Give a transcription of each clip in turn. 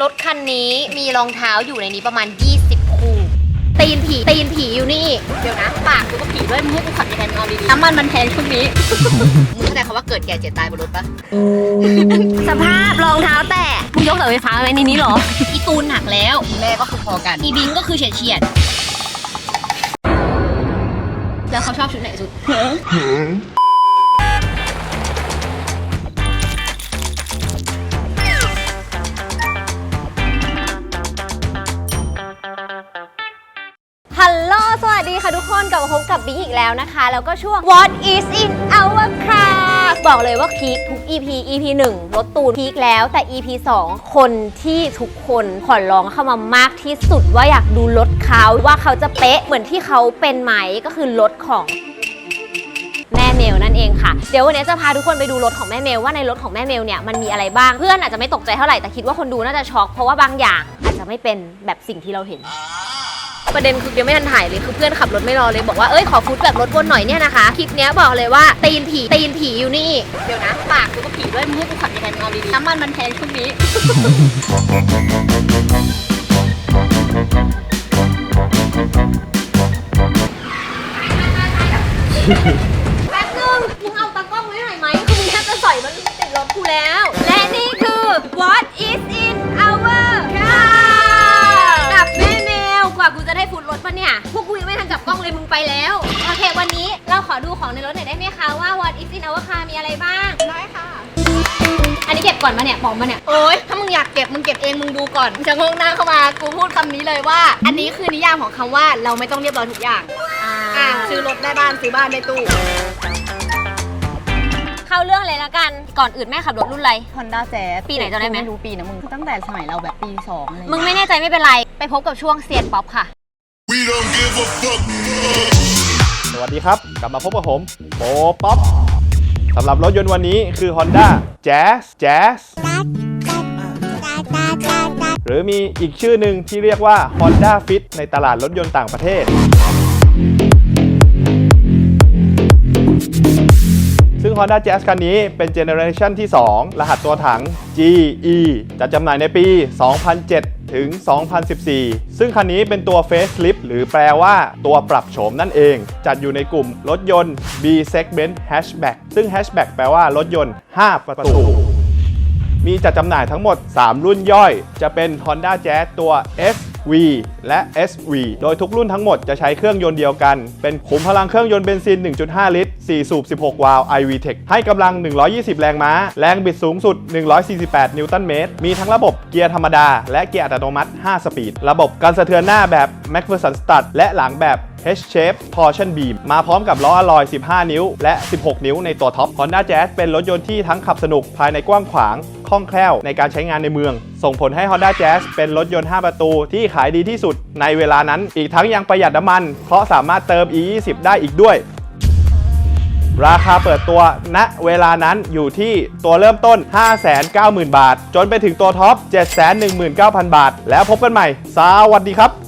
รถคันนี้มีรองเท้าอยู่ในนี้ประมาณ 20 คู่ ตีนผีตีนผีอยู่นี่ เดี๋ยวนะ ปากกูก็ผีด้วยมึงให้กูขับยังไงมึงเอาดีๆน้ำมันมันแพงช่วงนี้ มึงเข้าใจคำว่าเกิดแก่เจ็บตายบนรถปะสภาพรองเท้าแตะมึงยกเสาไฟฟ้าไว้ในนี้เหรอ อีตูนหนักแล้วแม่ก็คือพอกันอีบิงก็คือเฉียดเฉียดๆแล้วเขาชอบชุดไหนสุด ทุกคนกลับมาพบกับบิ๊กอีกแล้วนะคะ แล้วก็ช่วง What is in our car บอกเลยว่าพีคทุก EP EP 1 รถตูนพีคแล้วแต่ EP 2 คนที่ทุกคนขอร้องเข้ามามากที่สุดว่าอยากดูรถเขาว่าเขาจะเป๊ะเหมือนที่เขาเป็นไหมก็คือรถของแม่เมลนั่นเองค่ะ เดี๋ยววันนี้จะพาทุกคนไปดูรถของแม่เมลว่าในรถของแม่เมลเนี่ยมันมีอะไรบ้าง เพื่อนอาจจะไม่ตกใจเท่าไหร่แต่คิดว่าคนดูน่าจะช็อกเพราะว่าบางอย่างอาจจะไม่เป็นแบบสิ่งที่เราเห็น ประเด็นคือยังไม่ทันถ่ายเลยคือเพื่อนขับรถไม่รอเลยบอกว่าเอ้ยขอฟุตแบบรถวนหน่อยเนี่ยนะคะคลิปเนี้ยบอกเลยว่าตีนผีตีนผีอยู่นี่เดี๋ยวนะปากกูก็ผีด้วยมึงให้กูขับยังไงมึงเอาดีๆน้ำมันมันแพงช่วงนี้ แป๊บนึงมึงเอาตากล้องไว้หน่อยไหมคือมึงแทบจะใสอยมันติดรถกูแล้ว และนี่คือ what is in ะได้ฟุตรถปะเนี่ย พวกกูยังไม่ทันกลับกล้องเลยมึงไปแล้ว โอเค วันนี้เราขอดูของในรถหน่อยได้ไหมคะว่า what is in our car มีอะไรบ้าง ได้ค่ะ อันนี้เก็บก่อนมาเนี่ยปอมมาเนี่ย โอ๊ย ถ้ามึงอยากเก็บมึงเก็บเองมึงดูก่อนมึงจะงงหน้าเข้ามา กูพูดคำนี้เลยว่า อันนี้คือนิยามของคำว่าเราไม่ต้องเรียบร้อยทุกอย่าง อะซื้อรถได้บ้านซื้อบ้านได้ตู้ เข้าเรื่องเลยละกัน ก่อนอื่นแม่ขับรถรุ่นอะไร Honda Jazz ปีไหนจำได้ไหมไม่รู้ปีนะมึงตั้งแต่สมัยเราแบบปีสองอะไรมึงไม่แน่ใจไม่เป็นไร ไปพบกับช่วงเซียนป๊อปค่ะ We don't give a fuck. สวัสดีครับ กลับมาพบกับผมโปป๊อปสำหรับรถยนต์วันนี้คือ Honda Jazz Jazz หรือมีอีกชื่อหนึ่งที่เรียกว่า Honda Fit ในตลาดรถยนต์ต่างประเทศ ซึ่ง Honda Jazz คันนี้เป็นเจเนอเรชันที่ 2 รหัสตัวถัง GE จะจำหน่ายในปี 2007 ถึง 2014 ซึ่งคันนี้เป็นตัว Facelift หรือแปลว่าตัวปรับโฉมนั่นเอง จัดอยู่ในกลุ่มรถยนต์ B segment hatchback ซึ่ง hatchback แปลว่ารถยนต์ 5 ประตูมีจัดจำหน่ายทั้งหมด 3 รุ่นย่อย จะเป็น Honda Jazz ตัว S V และ SV โดยทุกรุ่นทั้งหมดจะใช้เครื่องยนต์เดียวกัน เป็นขุมพลังเครื่องยนต์เบนซิน 1.5 ลิตร 4 สูบ 16 วาล์ว iVTEC ให้กำลัง 120 แรงม้า แรงบิดสูงสุด 148 นิวตันเมตร มีทั้งระบบเกียร์ธรรมดา และเกียร์อัตโนมัติ 5 สปีด ระบบการสะเทือนหน้าแบบ MacPherson Stud และหลังแบบ H-Shape Torsion Beam มาพร้อมกับล้ออะลอย 15 นิ้ว และ 16 นิ้วในตัวท็อป Honda Jazz เป็นรถยนต์ที่ทั้งขับสนุกภายในกว้างขวาง ล่องแคล่วในการใช้งานในเมือง ส่งผลให้ Honda Jazz เป็นรถยนต์ 5 ประตูที่ขายดีที่สุดในเวลานั้น อีกทั้งยังประหยัดน้ำมัน เพราะสามารถเติม E20 ได้อีกด้วย ราคาเปิดตัวณเวลานั้นอยู่ที่ตัวเริ่มต้น 590,000 บาท จนไปถึงตัวท็อป 719,000 บาท แล้วพบกันใหม่ สวัสดีครับ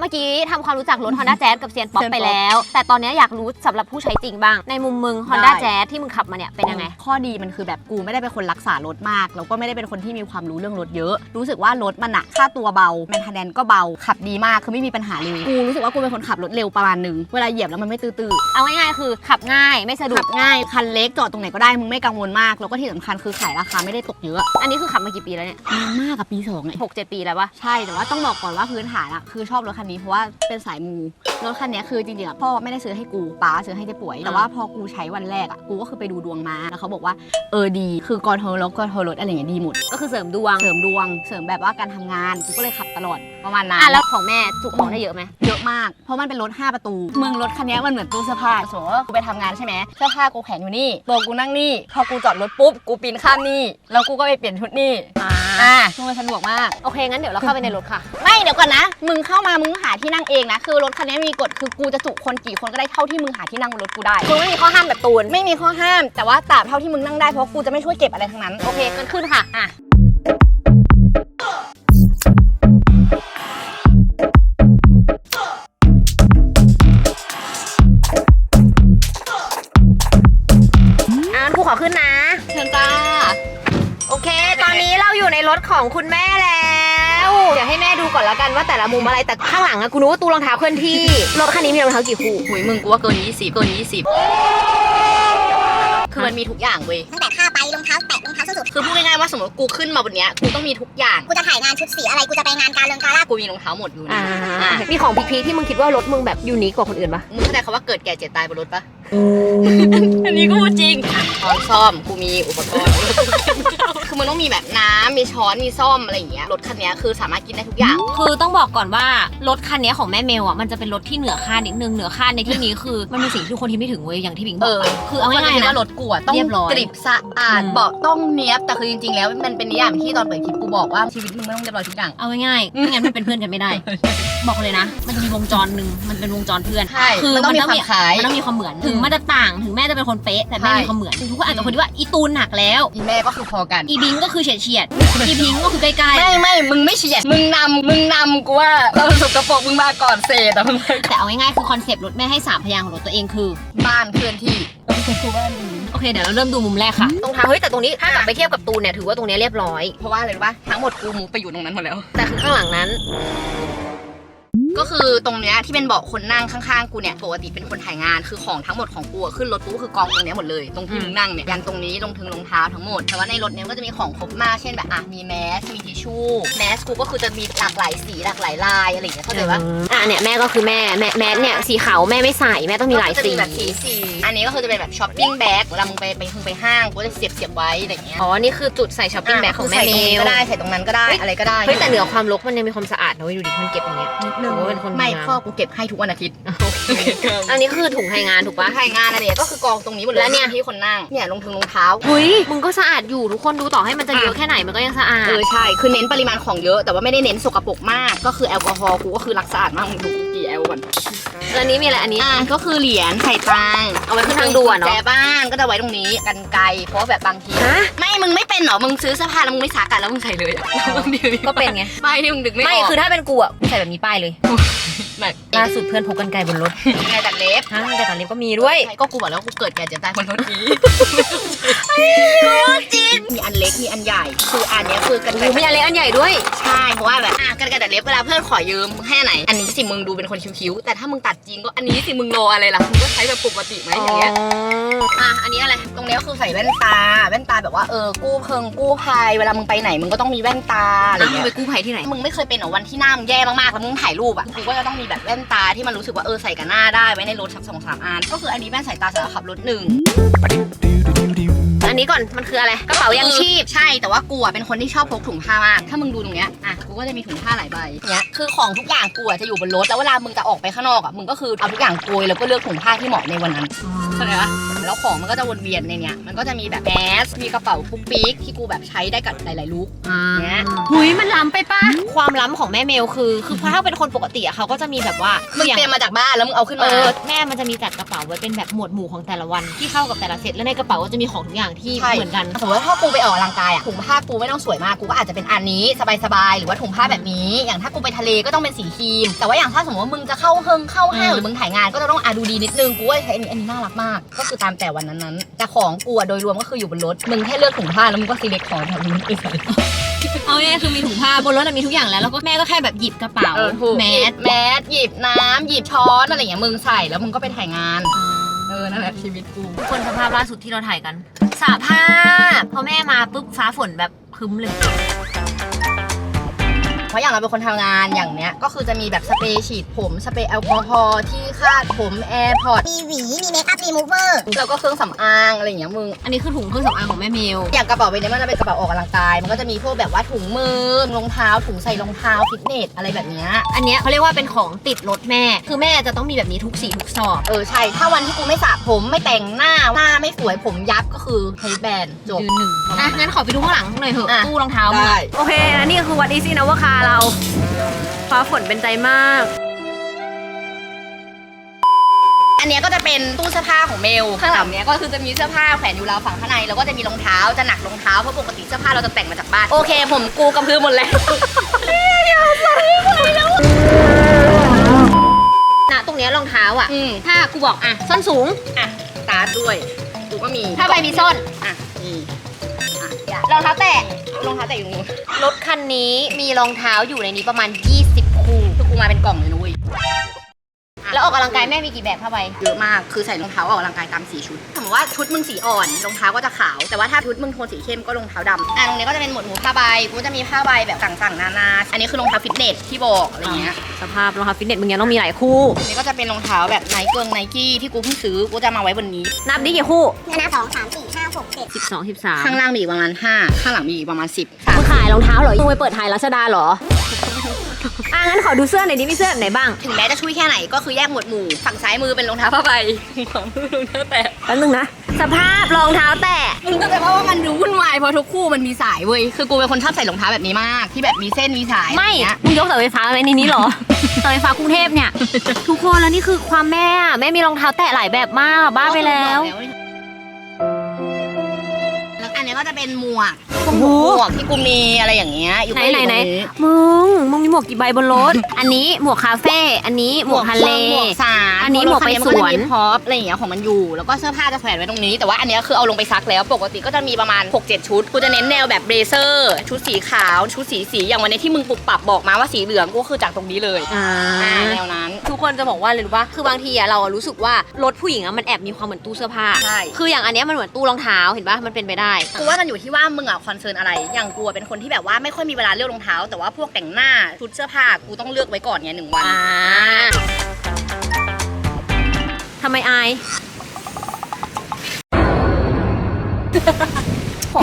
เมื่อกี้ทำความรู้จักรถ Honda Jazz กับเซียนป๊อปเซียนป๊อปไปแล้ว แต่ตอนนี้อยากรู้สำหรับผู้ใช้จริงบ้าง ในมุมมึง Honda ได้ Jazz ที่มึงขับมาเนี่ยเป็นยังไง ข้อดีมันคือแบบกูไม่ได้เป็นคนรักษารถมาก แล้วก็ไม่ได้เป็นคนที่มีความรู้เรื่องรถเยอะ รู้สึกว่ารถมันอะค่าตัวเบาแมนเทนแนนก็เบา ขับดีมากคือไม่มีปัญหาเลย กูรู้สึกว่ากูเป็นคนขับรถเร็วประมาณหนึง เวลาเหยียบแล้วมันไม่ตื้อๆเอาง่ายๆคือขับง่ายไม่สะดุขัดบง่าย คันเล็กจอดตรงไหนก็ได้มึงไม่กังวลมาก แล้วก็ที่สำคัญคือขายราคาไม่ได้ตกเยอะอันนี้คือขับมากี่ปีแล้วเนี่ยนานมากกับปีสองไงหกเจ็ดปีแล้ววะ ใช่แต่ว่าต้องบอกก่อนว่าพื้นฐานอะคือชอบรถคันนี้เพราะว่าเป็นสายมูรถคันนี้คือจริงๆอะพ่อไม่ได้ซื้อให้กูป้าซื้อให้เจ๊ป่วย แต่ว่าพอกูใช้วันแรกอะกูก็คือไปดูดวงมาแล้วเขาบอกว่าเออดี คือกรเทอร์รถกรเทอร์รถอะไรอย่างเงี้ยดีหมด ก็คือเสริมดวง เสริมดวง เสริมแบบว่าการทำงานกูก็เลยขับตลอดประมาณนั้นอะแล้วของแม่จุของได้เยอะไหมเยอะมาก เพราะมันเป็นรถ 5 ประตู มึงรถคันนี้มันเหมือนตู้เสื้อผ้าสมมติว่ากูไปทำงานใช่ไหมเสื้อผ้ากูแขวนอยู่นี่ตัวกูนั่งนี่ พอกูจอดรถปุ๊บกูปีนข้ามนี่แล้วกูก็ไปเปลี่ยนชุดนี่อ่าอะคือมันสะดวกมาก โอเคงั้นเดี๋ยวเราเข้าไปในรถค่ะ ไม่เดี๋ยวก่อนนะ มึงเข้ามามึงหาที่นั่งเองนะ คือรถคันนี้มีกฎคือกูจะจุคนกี่คนก็ได้เท่าที่มึงหาที่นั่งบนรถกูได้คุณไม่มีข้อห้ามแบบตูน ไม่มีข้อห้าม แต่ว่าตราบเท่าที่มึงนั่งได้เพราะกูจะไม่ช่วยเก็บอะไรทั้งนั้น โอเคกันขึ้นค่ะ อะอะงั้นกูขอขึ้นนะ เชิญจ้า โอเคตอนอนนี้เราอยู่ในรถของคุณแม่แล้ว ก่อนแล้วกันว่าแต่ละมุมอะไรแต่ข้างหลังอะกูรู้ว่าตู้รองเท้าเคลื่อนที่รถคันนี้มีรองเท้ากี่คู่หุยมึงกูว่าเกิน20เกิน20คือมันมีทุกอย่างเว้ยตั้งแต่ผ้าใบรองเท้าแตะรองเท้าส้นสูงคือพูดง่ายๆว่าสมมติกูขึ้นมาบนเนี้ยกูต้องมีทุกอย่างกูจะถ่ายงานชุดสีอะไรกูจะไปงานการเริงการ่ากูมีรองเท้าหมดอยู่อ่านะอะมีของพีคๆที่มึงคิดว่ารถมึงแบบยูนิคกว่าคนอื่นปะมึงเข้าใจคำว่าเกิดแก่เจ็บตายบนรถปะอันนี้ก็พูดจริงช้อนซ่อมกูมีอุปกรณ์ คือมันต้องมีแบบน้ำมีช้อนมีซ่อมอะไรอย่างเงี้ยรถคันเนี้ยคือสามารถกินได้ทุกอย่าง คือต้องบอกก่อนว่ารถคันนี้ของแม่เมลอะมันจะเป็นรถที่เหนือคาดนิดนึงเหนือคาดในที่นี้คือมันเป็นสิ่งที่ทุกคนที่ไม่ถึงเว้ยอย่างที่บิงบเออกอ ไปคือเอามันง่ายจะๆว่านะรถกูอะต้องเรียบร้อยกริบสะอาดอืม เบาะต้องเนี้ยบแต่คือจริงๆแล้วมันเป็นนิยามที่ตอนเปิดคลิปกูบอกว่าชีวิตมึงไม่ต้องเรียบร้อยทุกอย่าง เอาง่ายๆไม่งั้นมันเป็นเพื่อนกันไม่ได้ บอกเลยนะ มันจะมีวงจรหนึ่งมันเป็นวงจรเพื่อน ใช่คือมันต้องมีความคล้าย มันต้องมีความเหมือนถึงมันจะต่างถึงแม่จะเป็นคนเป๊ะแต่แม่ใช่ มีความเหมือนทุกคนอาจจะคนที่ว่าอีตูนหนักแล้ว อีแม่ก็คือพอกัน อีบิงก็คือเฉียดเฉียดๆอีพิงก็คือใกล้ไม่ไม่มึงไม่เฉียดมึงนำมึงนำกูว่าเราสกปรกมึงมาก่อนเศษแต่มึงมาๆแต่เอาง่ายๆคือคอนเซปต์รถแม่ให้สามพยางค์ของรถตัวเองคือบ้านเคลื่อนที่กูว่าดีโอเคเดี๋ยวเราเริ่มดูมุมแรกค่ะ ตรงเท้าเฮ้ยแต่ตรงนี้ถ้ากลับไปเทียบกับตูนเนี่ยถือว่าตรงเนี้ยเรียบร้อย เพราะว่าอะไรรู้ปะทั้งหมดกูมูไปอยู่ตรงนั้นหมดแล้ว แต่คือข้างหลังนั้น ก็คือตรงเนี้ยที่เป็นเบาะคนนั่งข้างๆกูเนี่ยปกติเป็นคนถ่ายงานคือของทั้งหมดของกูอะขึ้นรถกูก็คือกองตรงเนี้ยหมดเลยตรงที่อืมมึงนั่งเนี่ยยันตรงนี้ลงถึงรองเท้าทั้งหมดแต่ว่าในรถเนี้ยก็จะมีของครบมากเช่นแบบอะมีแมสมีทิชชู่แมสกูก็คือจะมีหลากหลายสีหลากหลายลายอะไรอย่างเงี้ยเข้าใจปะ อะเนี่ยแม่ก็คือแม่แม่แม่เนี่ยสีขาวแม่ไม่ใส่แม่ต้องมีหลายก็จะสีมีแบบสีสีอันนี้ก็คือจะเป็นแบบช้อปปิ้งแบ็คเวลามึงไปไปไปห้างกูก็จะเสียบเสียบไว้อะไรอย่างเงี้ยอ๋อ นี่คือจุดใส่ช้อปปิ้งแบ็คของแม่ใส่เมตรงนี้ลก็ได้ใส่ตรงนั้นก็ได้อะไรก็ได้ เฮ้ยแต่เหนือความรกมันยังมีความสะอาดนะเว้ยดูดิมันเก็บอย่างเงี้ยหนึ่งโอ้เป็นคนไม่งามพ่อกูเก็บให้ทุกวันอาทิตย์อันนี้คือถุงไทยงานถูกปะถ่ายงานอะไรเนี่ยก็คือกองตรงนี้หมดเลยแล้วเนี่ยที่คนนั่งเนี่ยลงถึงรองเท้า หุยมึงก็สะอาดอยู่ทุกคนดูต่อให้มันจะเยอะแค่ไหนมันก็ยังสะอาด เออใช่ คือเน้นปริมาณของเยอะ แต่ว่าไม่ได้เน้นสกปรกมาก ก็คือแอลกอฮอล์กูก็คือรักสะอาดมากมึงดู กูกี่แอลก่อนแล้วอันนี้มีอะไรอันนี้ อะก็คือเหรียญใส่ตังค์เอาไว้ขึ้นทางด่วนเนอะแจบ้านก็จะไว้ตรงนี้กันไกลเพราะว่าแบบบางที ฮะ ไม่มึงไม่เป็นเหรอ มึงซื้อเสื้อผ้าแล้วมึงไม่ซักกันแล้วมึงใส่เลยอะบางทีก็เป็นไงไม่ที่มึงดึกไม่ไม่ออกคือถ้าเป็นกูอะกูใส่แบบนี้ป้ายเลยแบบล่าสุดเพื่อนพกกันไกลบนรถไงตัดเล็บฮะแต่ตอนนี้ก็มีด้วย ใช่ก็กูบอกแล้วกูเกิดแก่เจ็บตายคนรถนี้จริงมีอันเล็กมีอันใหญ่ คืออันเนี้ยคือกันไกรมีอันเล็กอันใหญ่ด้วย ใช่ เพราะว่าแบบอะกันไกรตัดเล็บเวลาเพื่อนขอยืมมึงให้อันไหน อันนี้สิมึงดูเป็นคนคิ้วๆแต่ถ้ามึงตัดจริงก็อันนี้สิมึงรออะไรล่ะมึงก็ใช้แบบปกติไหมอย่างเงี้ยอะอันนี้อะไรตรงเนี้ยก็คือใส่แว่นตา แว่นตาแบบว่าเออกู้เพิงกู้ภัยเวลามึงไปไหนมึงก็ต้องมีแว่นตาอะไรแล้วมึงเงี้ยไปกู้ภัยที่ไหนมึงไม่เคยเป็นเหรอวันที่หน้ามึงแย่มากๆแล้วมึงถ่ายรูปอะกูก็จะต้องมีแบบแว่นตาที่มันรู้สึกว่าเออใส่กับหน้าได้ไว้ในรถสักสองสามอันก็คืออันนี้แว่นสายตาสำหรับขับรถหนึ่ง อันนี้ก่อนมันคืออะไรกระเป๋ายังชีพ ใช่แต่ว่ากูอะเป็นคนที่ชอบพกถุงผ้ามาก ถ้ามึงดูตรงเนี้ยอะกูก็จะมีถุงผ้าหลายใบเนี้ยคือของทุกอย่างกูอะจะอยู่บนรถแล้วเวลามึงจะออกไปข้างนอกอะมึงก็คือเอาทุกอย่างโกยแล้วก็เลือกถุงผ้าที่เหมาะในวันนั้นเข้าใจปะ แล้วของมันก็จะวนเวียนในเนี้ยมันก็จะมีแบบแมสมีกระเป๋าปุ๊กปิ๊กที่กูแบบใช้ได้กับหลายๆลุคเนี่ยหุยมันล้ำไปปะความล้ำของแม่เมลคือ คือเพราะถ้าเป็นคนปกติอะเขาก็จะมีแบบว่ามึงอย่างเตรียมมาจากบ้านแล้วมึงเอาขึ้นเอมาอแม่มันจะมีจัดกระเป๋าไว้เป็นแบบหมวดหมู่ของแต่ละวันที่เข้ากับแต่ละเซตแล้วในกระเป๋าก็จะมีของทุกอย่างที่ใช่เหมือนกันสมมติว่าถ้ากูไปออกกำลังกายอะถุงผ้ากูไม่ต้องสวยมากกูก็อาจจะเป็นอันนี้สบายๆหรือว่าถุงผ้าแบบนี้ อย่างถ้ากูไปทะเลก็ต้องเป็นสีครีม แต่ว่าอย่างถ้าสมมติว่ามึงจะเข้าเฮิงเข้าห้างอืมหรือมึงถ่ายงานก็จะต้องอะดูดีนิดนึงกูว่าใช้อันนี้อันนี้น่ารักมากก็คือตามแต่วันนั้นๆแต่ของกูอะโดยรวมก็คืออยู่บนรถ มึงแค่เลือกถุงผ้าแล้วมึงก็ซีเล็กของแถวนี้ไปใส่ เอาง่ายๆคือมีถุงผ้าบนรถอะมีทุกอย่างแล้วแล้วก็แม่ก็แค่แบบหยิบกระเป๋าเออถูกแมหยิสบแมสหยิบน้ำหยิบช้อนอะไรอย่างเงี้ยมึงใส่แล้วมึงก็ไปถ่ายงาน เออ นั่นแหละชีวิตกู ทุกคนสภาพล่าสุดที่เราถ่ายกันสภาพพอแม่มาปุ๊บฟ้าฝนแบบครึ้มเลย เพราะอย่างเราเป็นคนทำงานอย่างเนี้ยก็คือจะมีแบบสเปรย์ฉีดผมสเปรย์แอลกอฮอล์ที่คาดผมแอร์พอร์ตมีหวี มีเมคอัพรีมูเวอร์แล้วก็เครื่องสำอางอะไรอย่างเงี้ยมึง อันนี้คือถุงเครื่องสำอางของแม่เมลอย่างกระเป๋าใบนี้มันจะเป็นกระเป๋าออกกำลังกาย มันก็จะมีพวกแบบว่าถุงมือรองเท้าถุงใส่รองเท้าฟิตเนสอะไรแบบเนี้ยอันเนี้ยเขาเรียกว่าเป็นของติดรถแม่ คือแม่จะต้องมีแบบนี้ทุกสีทุกซอกเออใช่ถ้าวันที่กูไม่สระผมไม่แต่งหน้าหน้าไม่สวยผมยับก็คือเฮดแบนจบยืนหนึ่งอะงั้นขอไปดูข้างหลังหน่อยเถอะอะตู้รองเท้ามึงได้โอเคและนี่คือวัดอีซีนวคาเรา ฟ้าฝนเป็นใจมาก อันเนี้ยก็จะเป็นตู้เสื้อผ้าของเมล ข้างหลังเนี้ยก็คือจะมีเสื้อผ้าแขวนอยู่ราวฝั่งข้างใน แล้วก็จะมีรองเท้า จะหนักรองเท้า เพราะปกติเสื้อผ้าเราจะแต่งมาจากบ้าน โอเค ผมกูกำพือหมดแล้วณตรงเนี้ยรองเท้าอะ อืมถ้ากูบอกอะส้นสูง อะสตาร์ทด้วย กูก็มี ถ้าใบมีส้น อะนี่อะ รองเท้าแตะรองเท้าแตะอยู่นู้นรถคันนี้มีรองเท้าอยู่ในนี้ประมาณ 20 คู่คือกูมาเป็นกล่องเลยนุ ออกกำลังกายแม่มีกี่แบบผ้าใบเยอะมาก คือใส่รองเท้าออกกำลังกายตามสีชุดสมมติว่าชุดมึงสีอ่อนรองเท้าก็จะขาว แต่ว่าถ้าชุดมึงโทนสีเข้มก็รองเท้าดำอะตรงนี้ก็จะเป็นหมวดหมู่ผ้าใบกูจะมีผ้าใบแบบต่างๆนานา อันนี้คือรองเท้าฟิตเนสที่บอกอะไรเงี้ย สภาพรองเท้าฟิตเนสมึงยังต้องมีหลายคู่อันนี้ก็จะเป็นรองเท้าแบบไนเกิงไนกี้ที่กูเพิ่งซื้อ กูจะมาไว้บนนี้ นับดิกี่คู่คณะสองสามสี่ห้าหกเจ็ด12 13ข้างล่างมีอีกประมาณ5ข้างหลังมีอีกประมาณ10มึงขายรองเท้าเหรอมึงไปเปิดไทยรัชดาเหรอ อะงั้นขอดูเสื้อหน่อยดิมีเสื้อแบบไหนบ้างถึงแม้จะช่วยแค่ไหนก็คือแยกหมวดหมู่ ฝั่งซ้ายมือเป็นรองเท้าผ้าใบขวามือรองเท้าแตะแป๊บนึงนะสภาพรองเท้าแตะมึงก็จะเพราะว่ามันดูวุ่นวายเพราะทุกคู่มันมีสายเว้ยคือกูเป็นคนชอบใส่รองเท้าแบบนี้มาก ที่แบบมีเส้นมีสายไม่อย่างเงี้ยมึงยกเสาไฟฟ้าไว้ในนี้เหรอ เสาไฟฟ้ากรุงเทพเนี่ย ทุกคนแล้วนี่คือความแม่อะแม่มีรองเท้าแตะหลายแบบมากอะบ้าไปแล้วแล้วอัน นี้ก็จะเป็นหมวกโอ้โหหมวกที่กูมีอะไรอย่างเงี้ยอยู่ไหนก็อยู่ไหนไหนตรงนี้มึงมึงมีหมวกกี่ใบบนรถ อันนี้หมวกคาเฟ่อันนี้หมวกทะเลหมวกสารอันนี้หมวกไปสวนรถคัมัก็จะมีพร็อพอะไรอย่างเงี้ยของมันอยู่แล้วก็เสื้อผ้าจะแขวนไว้ตรงนี้ แต่ว่าอันเนี้ยคือเอาลงไปซักแล้วปกติก็จะมีประมาณ 6-7 ชุดกูจะเน้นแนวแบบเบรเซอร์ชุดสีขาวชุดสีสีอย่างวันนี้ที่มึงปรับปรับบอกมาว่าสีเหลืองกูก็คือจากตรงนี้เลยอ่าอ่าแนวนั้น ทุกคนจะบอกว่าเลยรู้ว่าคือบางทีอะเราอะรู้สึกว่ารถผู้หญิงอะมันแอบมีความเหมือนตู้เสื้อผ้าใช่คืออย่างอันเนี้ยมันเหมือนตู้รองเท้าเห็นปะมันเป็นไปได้กูว่ามันอยู่ที่ว่ามึงอะคอนเซิร์นอะไร อย่างกูอะเป็นคนที่แบบว่าไม่ค่อยมีเวลาเลือกรองเท้า แต่ว่าพวกแต่งหน้าชุดเสื้อผ้ากูต้องเลือกไว้ก่อนไงหนึ่งวันอ่าทำไมอาย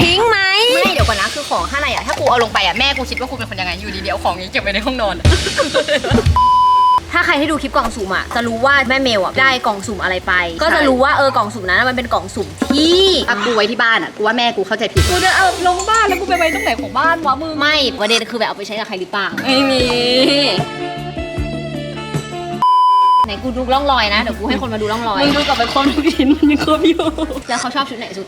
พิงค์ไหม ไม่เดี๋ยวก่อนนะคือของข้างในอะถ้ากูเอาลงไปอะแม่กูคิดว่ากูเป็นคนยังไงอยู่ดีๆเอาของนี้เก็บไว้ในห้องนอนอะ ถ้าใครที่ดูคลิปกล่องสุ่มอะจะรู้ว่าแม่เมลอะได้กล่องสุ่มอะไรไป ก็จะรู้ว่าเออกล่องสุ่มนั้นอะมันเป็นกล่องสุ่มที่ถ้ากูไว้ที่บ้านอะกูว่าแม่กูเข้าใจผิดกูจะเอาลงบ้านแล้วกูไปไว้ตรงไหนของบ้านวะมึงไม่ประเด็นคือแบบเอาไปใช้กับใครหรือเปล่าไม่มีไหนกูดูร่องรอยนะเดี๋ยวกูให้คนมาดูร่องรอยมึงดูกลับไปคนทุกชิ้นมันยังครบอยู่แล้วเขาชอบชุดไหนสุด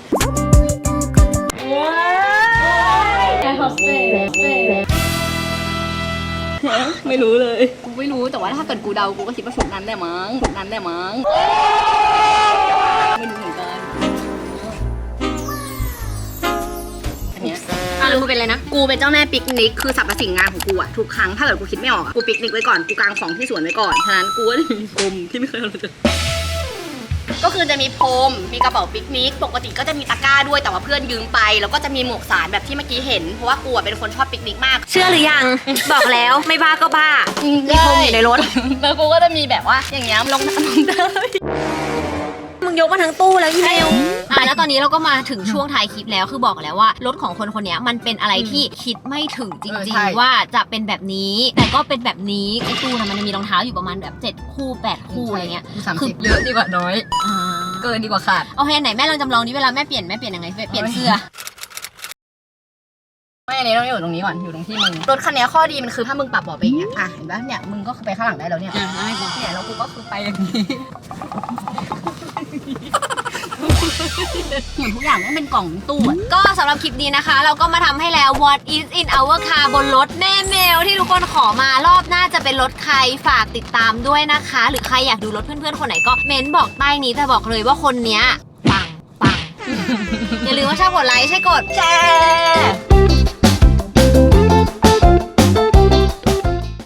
ไม่รู้เลย กูไม่รู้แต่ว่าถ้าเกิดกูเดากูก็คิดว่าชุดนั้นแหละมั้งชุดนั้นแหละมั้งไม่รู้เหมือนกันอันเนี้ยอะแล้วกูเป็นอะไรนะ กูเป็นเจ้าแม่ปิกนิก คือสรรพสิ่งงานของกูอะทุกครั้ง ถ้าเกิดกูคิดไม่ออกอะกูปิกนิกไว้ก่อน กูกางของที่สวนไว้ก่อน ฉะนั้นกูก็จะมีพรมที่ไม่เคยเอาเลย ก็คือจะมีพรมมีกระเป๋าปิกนิก ปกติก็จะมีตะกร้าด้วยแต่ว่าเพื่อนยืมไป แล้วก็จะมีหมวกสารแบบที่เมื่อกี้เห็น เพราะว่ากูอะเป็นคนชอบปิกนิกมาก เชื่อหรือยัง บอกแล้วไม่บ้าก็บ้ามีพรมอยู่ในรถ แล้วกูก็จะมีแบบว่าอย่างเงี้ยลงน้ำลงได้ มึงยกมาทั้งตู้แล้วอีเมล อะแล้วตอนนี้เราก็มาถึงช่วงท้ายคลิปแล้วคือบอกแล้วว่ารถของคนคนเนี้ยมันเป็นอะไรที่คิดไม่ถึงจเออริงใช่ ๆ ว่าจะเป็นแบบนี้ แต่ก็เป็นแบบนี้ไอ้ตู้นะมันจะมีรองเท้าอยู่ประมาณแบบ 7 คู่ 8 คู่อะไรเงี้ย สามสิบเยอะดีกว่าน้อย อ่าเกินดีกว่าขาด โอเคไหนแม่ลองจำลองดิเวลาแม่เปลี่ยนแม่เปลี่ยนยังไงเปลี่ยนเสื้อ ไม่อันนี้ต้องอยู่ตรงนี้ก่อน อยู่ตรงที่มึง รถคันนี้ข้อดีมันคือถ้ามึงปรับเบาะไปอย่างเงี้ย อะ เห็นปะเนี่ย มึงก็คือไปข้างหลังได้แล้วเนี่ย อะได้ก่อนเนี่ยแล้วกูก็คือไปอย่างนี้ เหมือนทุกอย่างต้องเป็นกล่องตู้อะก็สำหรับคลิปนี้นะคะ เราก็มาทำให้แล้ว what is in our car บนรถแม่เมลที่ทุกคนขอมารอบหน้าจะเป็นรถใครฝากติดตามด้วยนะคะ หรือใครอยากดูรถเพื่อนๆคนไหนก็เม้นบอกใต้นี้แต่บอกเลยว่าคนเนี้ยปังปังอย่าลืมว่าชอบกดไลค์ใช่กดแชร์